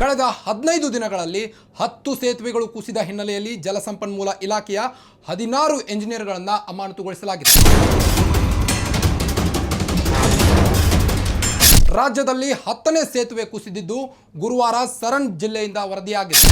ಕಳೆದ ಹದಿನೈದು ದಿನಗಳಲ್ಲಿ ಹತ್ತು ಸೇತುವೆಗಳು ಕುಸಿದ ಹಿನ್ನೆಲೆಯಲ್ಲಿ ಜಲಸಂಪನ್ಮೂಲ ಇಲಾಖೆಯ ಹದಿನಾರು ಎಂಜಿನಿಯರ್ಗಳನ್ನು ಅಮಾನತುಗೊಳಿಸಲಾಗಿದೆ. ರಾಜ್ಯದಲ್ಲಿ ಹತ್ತನೇ ಸೇತುವೆ ಕುಸಿದಿದ್ದು ಗುರುವಾರ ಸರಣ್ ಜಿಲ್ಲೆಯಿಂದ ವರದಿಯಾಗಿದೆ.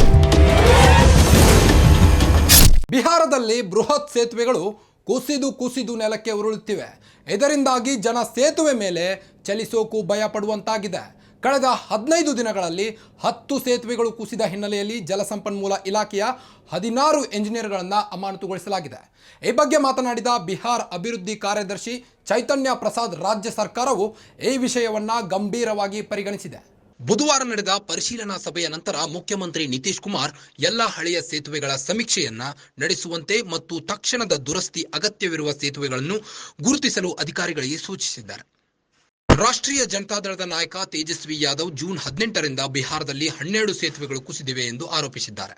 ಬಿಹಾರದಲ್ಲಿ ಬೃಹತ್ ಸೇತುವೆಗಳು ಕುಸಿದು ಕುಸಿದು ನೆಲಕ್ಕೆ ಉರುಳುತ್ತಿವೆ. ಇದರಿಂದಾಗಿ ಜನ ಸೇತುವೆ ಮೇಲೆ ಚಲಿಸೋಕು ಭಯ ಪಡುವಂತಾಗಿದೆ ಕಳೆದ ಹದಿನೈದು ದಿನಗಳಲ್ಲಿ ಹತ್ತು ಸೇತುವೆಗಳು ಕುಸಿದ ಹಿನ್ನೆಲೆಯಲ್ಲಿ ಜಲಸಂಪನ್ಮೂಲ ಇಲಾಖೆಯ ಹದಿನಾರು ಎಂಜಿನಿಯರ್ಗಳನ್ನು ಅಮಾನತುಗೊಳಿಸಲಾಗಿದೆ. ಈ ಬಗ್ಗೆ ಮಾತನಾಡಿದ ಬಿಹಾರ್ ಅಭಿವೃದ್ಧಿ ಕಾರ್ಯದರ್ಶಿ ಚೈತನ್ಯ ಪ್ರಸಾದ್, ರಾಜ್ಯ ಸರ್ಕಾರವು ಈ ವಿಷಯವನ್ನು ಗಂಭೀರವಾಗಿ ಪರಿಗಣಿಸಿದೆ. ಬುಧವಾರ ನಡೆದ ಪರಿಶೀಲನಾ ಸಭೆಯ ನಂತರ ಮುಖ್ಯಮಂತ್ರಿ ನಿತೀಶ್ ಕುಮಾರ್ ಎಲ್ಲ ಹಳೆಯ ಸೇತುವೆಗಳ ಸಮೀಕ್ಷೆಯನ್ನ ನಡೆಸುವಂತೆ ಮತ್ತು ತಕ್ಷಣದ ದುರಸ್ತಿ ಅಗತ್ಯವಿರುವ ಸೇತುವೆಗಳನ್ನು ಗುರುತಿಸಲು ಅಧಿಕಾರಿಗಳಿಗೆ ಸೂಚಿಸಿದ್ದಾರೆ. ರಾಷ್ಟ್ರೀಯ ಜನತಾದಳದ ನಾಯಕ ತೇಜಸ್ವಿ ಯಾದವ್ ಜೂನ್ ಹದಿನೆಂಟರಿಂದ ಬಿಹಾರದಲ್ಲಿ ಹನ್ನೆರಡು ಸೇತುವೆಗಳು ಕುಸಿದಿವೆ ಎಂದು ಆರೋಪಿಸಿದ್ದಾರೆ.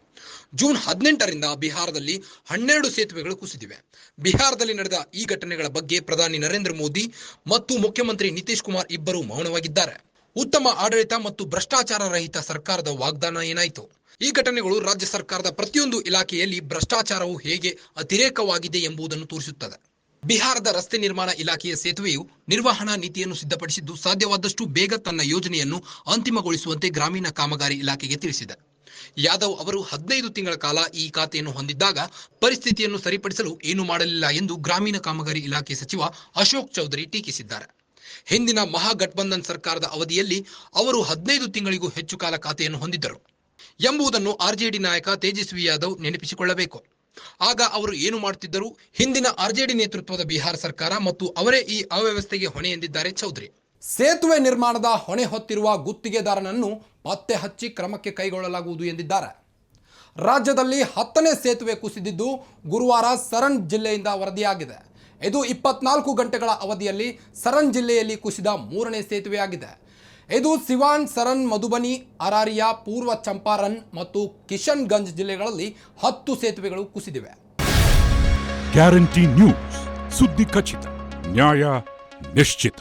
ಜೂನ್ ಹದಿನೆಂಟರಿಂದ ಬಿಹಾರದಲ್ಲಿ ಹನ್ನೆರಡು ಸೇತುವೆಗಳು ಕುಸಿದಿವೆ. ಬಿಹಾರದಲ್ಲಿ ನಡೆದ ಈ ಘಟನೆಗಳ ಬಗ್ಗೆ ಪ್ರಧಾನಿ ನರೇಂದ್ರ ಮೋದಿ ಮತ್ತು ಮುಖ್ಯಮಂತ್ರಿ ನಿತೀಶ್ ಕುಮಾರ್ ಇಬ್ಬರು ಮೌನವಾಗಿದ್ದಾರೆ. ಉತ್ತಮ ಆಡಳಿತ ಮತ್ತು ಭ್ರಷ್ಟಾಚಾರ ರಹಿತ ಸರ್ಕಾರದ ವಾಗ್ದಾನ ಏನಾಯಿತು? ಈ ಘಟನೆಗಳು ರಾಜ್ಯ ಸರ್ಕಾರದ ಪ್ರತಿಯೊಂದು ಇಲಾಖೆಯಲ್ಲಿ ಭ್ರಷ್ಟಾಚಾರವು ಹೇಗೆ ಅತಿರೇಕವಾಗಿದೆ ಎಂಬುದನ್ನು ತೋರಿಸುತ್ತದೆ. ಬಿಹಾರದ ರಸ್ತೆ ನಿರ್ಮಾಣ ಇಲಾಖೆಯ ಸೇತುವೆಯು ನಿರ್ವಹಣಾ ನೀತಿಯನ್ನು ಸಿದ್ಧಪಡಿಸಿದ್ದು ಸಾಧ್ಯವಾದಷ್ಟು ಬೇಗ ತನ್ನ ಯೋಜನೆಯನ್ನು ಅಂತಿಮಗೊಳಿಸುವಂತೆ ಗ್ರಾಮೀಣ ಕಾಮಗಾರಿ ಇಲಾಖೆಗೆ ತಿಳಿಸಿದೆ. ಯಾದವ್ ಅವರು ಹದಿನೈದು ತಿಂಗಳ ಕಾಲ ಈ ಖಾತೆಯನ್ನು ಹೊಂದಿದ್ದಾಗ ಪರಿಸ್ಥಿತಿಯನ್ನು ಸರಿಪಡಿಸಲು ಏನು ಮಾಡಲಿಲ್ಲ ಎಂದು ಗ್ರಾಮೀಣ ಕಾಮಗಾರಿ ಇಲಾಖೆ ಸಚಿವ ಅಶೋಕ್ ಚೌಧರಿ ಟೀಕಿಸಿದ್ದಾರೆ. ಹಿಂದಿನ ಮಹಾಗಠಬಂಧನ್ ಸರ್ಕಾರದ ಅವಧಿಯಲ್ಲಿ ಅವರು ಹದಿನೈದು ತಿಂಗಳಿಗೂ ಹೆಚ್ಚು ಕಾಲ ಖಾತೆಯನ್ನು ಹೊಂದಿದ್ದರು. ಎಂಬುದನ್ನು ಆರ್ಜೆಡಿ ನಾಯಕ ತೇಜಸ್ವಿ ಯಾದವ್ ನೆನಪಿಸಿಕೊಳ್ಳಬೇಕು. ಆಗ ಅವರು ಏನು ಮಾಡುತ್ತಿದ್ದರು? ಹಿಂದಿನ ಆರ್ಜೆಡಿ ನೇತೃತ್ವದ ಬಿಹಾರ ಸರ್ಕಾರ ಮತ್ತು ಅವರೇ ಈ ಅವ್ಯವಸ್ಥೆಗೆ ಹೊಣೆ ಎಂದಿದ್ದಾರೆ ಚೌಧರಿ. ಸೇತುವೆ ನಿರ್ಮಾಣದ ಹೊಣೆ ಹೊತ್ತಿರುವ ಗುತ್ತಿಗೆದಾರನನ್ನು ಪತ್ತೆ ಹಚ್ಚಿ ಕ್ರಮಕ್ಕೆ ಕೈಗೊಳ್ಳಲಾಗುವುದು ಎಂದಿದ್ದಾರೆ. ರಾಜ್ಯದಲ್ಲಿ ಹತ್ತನೇ ಸೇತುವೆ ಕುಸಿದಿದ್ದು ಗುರುವಾರ ಸರಣ್ ಜಿಲ್ಲೆಯಿಂದ ವರದಿಯಾಗಿದೆ. ಇದು ಇಪ್ಪತ್ನಾಲ್ಕು ಗಂಟೆಗಳ ಅವಧಿಯಲ್ಲಿ ಸರಣ್ ಜಿಲ್ಲೆಯಲ್ಲಿ ಕುಸಿದ ಮೂರನೇ ಸೇತುವೆಯಾಗಿದೆ. ಇದು ಸಿವಾನ್ ಸರನ್ ಮಧುಬನಿ, ಅರಾರಿಯಾ, ಪೂರ್ವ ಚಂಪಾರನ್ ಮತ್ತು ಕಿಶನ್ಗಂಜ್ ಜಿಲ್ಲೆಗಳಲ್ಲಿ ಹತ್ತು ಸೇತುವೆಗಳು ಕುಸಿದಿವೆ. ಗ್ಯಾರಂಟಿ ನ್ಯೂಸ್ ಸುದ್ದಿ ಖಚಿತ, ನ್ಯಾಯ ನಿಶ್ಚಿತ.